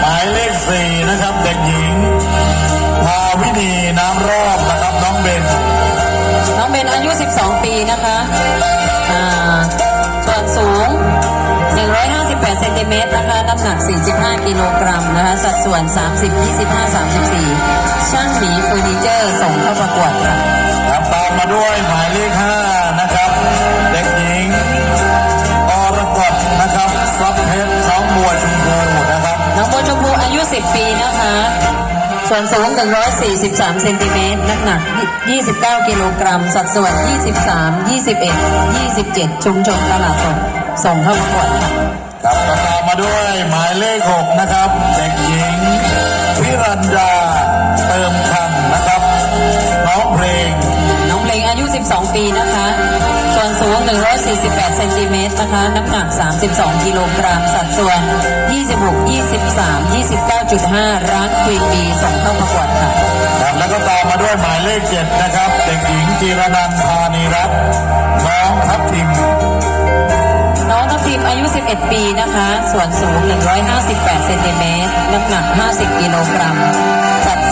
หมายเลขสี่นะครับ เด็กหญิงภาวินีน้ำรอบนะครับน้องเบนน้องเบนอายุ 12 ปีนะคะอ่าส่วนสูง 158เซนติเมตรนะคะน้ำหนัก 45 กิโลกรัมนะคะ สัดส่วน 30 25 34 ช่างหมีเฟอร์นิเจอร์ส่งเข้าประกวดค่ะครับตามมาด้วยหมายเลขห้า ความสูง 143 เซนติเมตรน้ำหนัก 29 กิโลกรัม สัดส่วน 23 21 27 ชุมชนตลาดสดส่งเข้าประกวดค่ะครับก็ตามมาด้วยหมายเลข 6 นะครับ เด็กหญิงพิรัญญาเติมคา 32 ปีนะคะ ส่วนสูง 148 เซนติเมตรนะคะ น้ำหนัก 32 กิโลกรัม สัดส่วน 26 23 29.5 ร้านควีนบีส่งเข้าประกวดค่ะแล้วก็ตามมาด้วยหมายเลขเจ็ดนะครับเด็กหญิงจีรนันพานีรัตน์น้องทัพทิมน้องทัพทิมอายุ 11 ปีนะคะ ส่วนสูง 158 เซนติเมตร น้ำหนัก 50 กิโลกรัม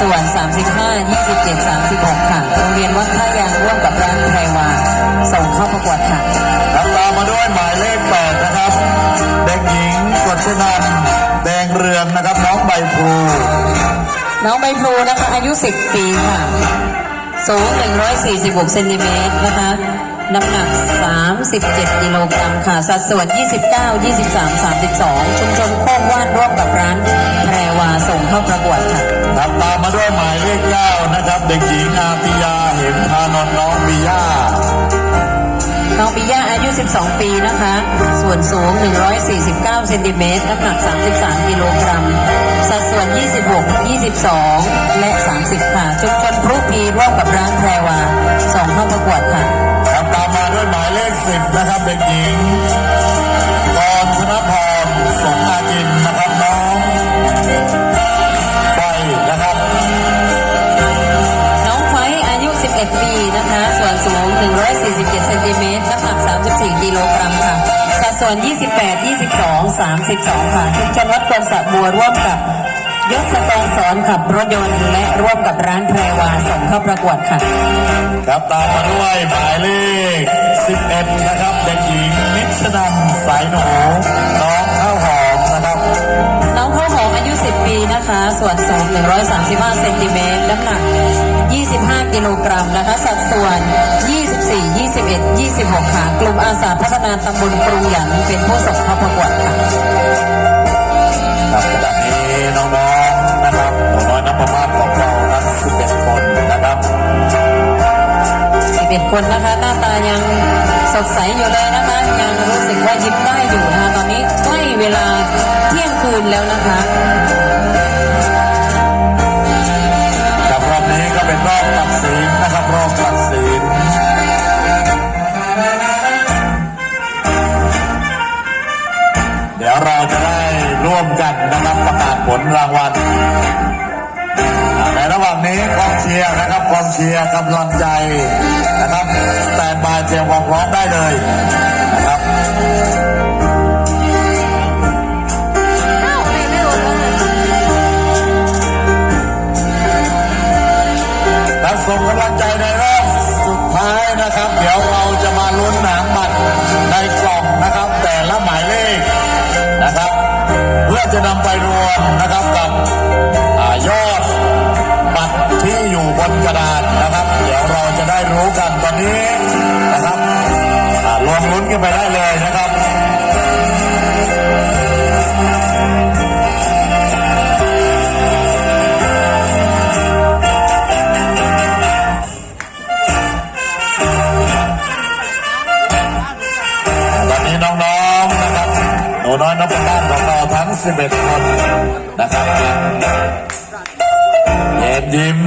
สัดส่วน35 27 36 ค่ะ โรงเรียนวัดท่ายางร่วมกับร้านไพรวา ส่งเข้าประกวดค่ะครับตามมาด้วยหมายเลขแปดนะครับ เด็กหญิงกฤษนันท์แดงเรืองนะครับ น้องใบพลูน้องใบพลูนะคะ อายุ 10 ปีค่ะ สูง 146เซนติเมตรนะคะ น้ำหนัก 37 กิโลกรัมค่ะ สัดส่วน 29 23 32 ชุมชนโคกว่านร่วมกับร้านแพรวาส่งเข้าประกวดค่ะครับตามมาด้วยหมายเลขเก้านะครับ เด็กหญิงอาติยาเห็นพานนท์น้องบิย่าน้องปิยาอายุ 12 ปีนะคะ ส่วนสูง 149 เซนติเมตร น้ำหนัก 33 กิโลกรัม สัดส่วน 26 22 และ 30 ค่ะ ชุมชนพรุพีร่วมกับร้านแพรวาส่งเข้าประกวดค่ะ มายเลขสิบนะครับเด็กหญิงกรธนพรสมอาจินนะครับน้องไปนะครับ น้องไฟอายุ 11 ปีนะคะ ส่วนสูง 147เซนติเมตรน้ำหนัก 34 กิโลกรัมค่ะ สัดส่วน 28 22 32 ค่ะชุมชนวัดควนสะบัวร่วมกับ ยศกรสอนขับรถยนต์และร่วมกับร้านแพรวาส่งเข้าประกวดค่ะ ครับตามมาด้วยหมายเลข 11 นะครับเด็กหญิงนิชนันสายหนูน้องข้าวหอมนะครับน้องข้าวหอมอายุ 10 ปีนะคะ ส่วนสูง 135 เซนติเมตรน้ำหนัก 25 กิโลกรัมนะคะ สัดส่วน 24 21 26 ค่ะ กลุ่มอาสาพัฒนาตำบลกรุงหยันเป็นผู้ส่งเข้าประกวดค่ะ คนนะคะหน้าตายังสดใสอยู่เลยนะคะยังรู้สึกว่ายิ้มได้อยู่นะคะตอนนี้ใกล้เวลาเที่ยงคืนแล้วนะคะกับรอบนี้ก็เป็นรอบตัดสินนะครับรอบตัดสินเดี๋ยวเราจะได้ร่วมกันนะครับประกาศผลรางวัล ในระหว่างนี้กองเชียร์นะครับกองเชียร์กำลังใจนะครับสแตนบายเตรียมความพร้อมได้เลยนะครับและส่งกำลังใจในรอบสุดท้ายนะครับ เดี๋ยวเราจะมาลุ้นหนามบัตรในกล่องนะครับ แต่ละหมายเลขนะครับ เพื่อจะนำไปรวมนะครับกับ อยู่บนกระดาษนะครับ เดี๋ยวเราจะได้รู้กันตอนนี้นะครับอ่ารวมลุ้นกันไปได้เลยนะครับตอนนี้น้องๆนะครับหนูน้อยนับบ้านของเราทั้ง 11 คนนะครับ เย็นยิ้ม